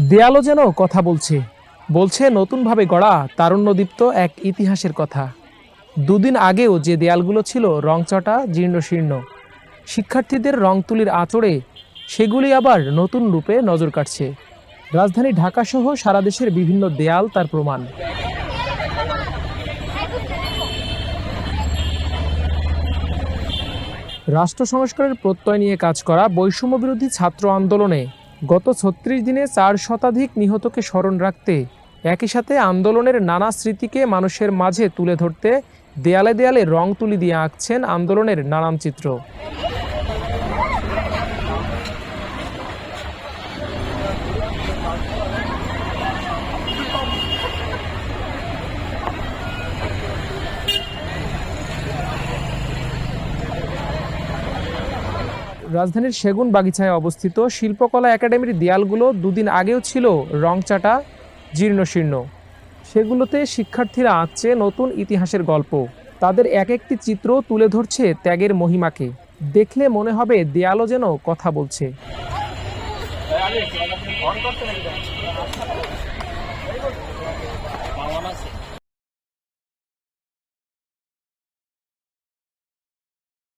দেয়ালও যেন কথা বলছে। বলছে, নতুনভাবে গড়া তারুণ্যদীপ্ত এক ইতিহাসের কথা। দুদিন আগেও যে দেয়ালগুলো ছিল রংচটা, জীর্ণশীর্ণ। শিক্ষার্থীদের রং তুলির আঁচড়ে সেগুলি আবার নতুন রূপে নজর কাটছে রাজধানী ঢাকাসহ সারা দেশের বিভিন্ন দেয়াল তার প্রমাণ। রাষ্ট্র সংস্কারের প্রত্যয় নিয়ে কাজ করা বৈষম্য বিরোধী ছাত্র আন্দোলনে গত ছত্রিশ দিনে চার শতাধিক নিহতকে স্মরণ রাখতে, একই সাথে আন্দোলনের নানা স্মৃতিকে মানুষের মাঝে তুলে ধরতে দেয়ালে দেয়ালে রং তুলি দিয়ে আঁকছেন আন্দোলনের নানান চিত্র। রাজধানীর সেগুন বাগিচায় অবস্থিত শিল্পকলা একাডেমির দেয়ালগুলো দুদিন আগেও ছিল রংচাটা, জীর্ণশীর্ণ। সেগুলোতে শিক্ষার্থীরা আঁকছে নতুন ইতিহাসের গল্প। তাদের এক একটি চিত্র তুলে ধরছে ত্যাগের মহিমাকে। দেখলে মনে হবে দেয়ালও যেন কথা বলছে।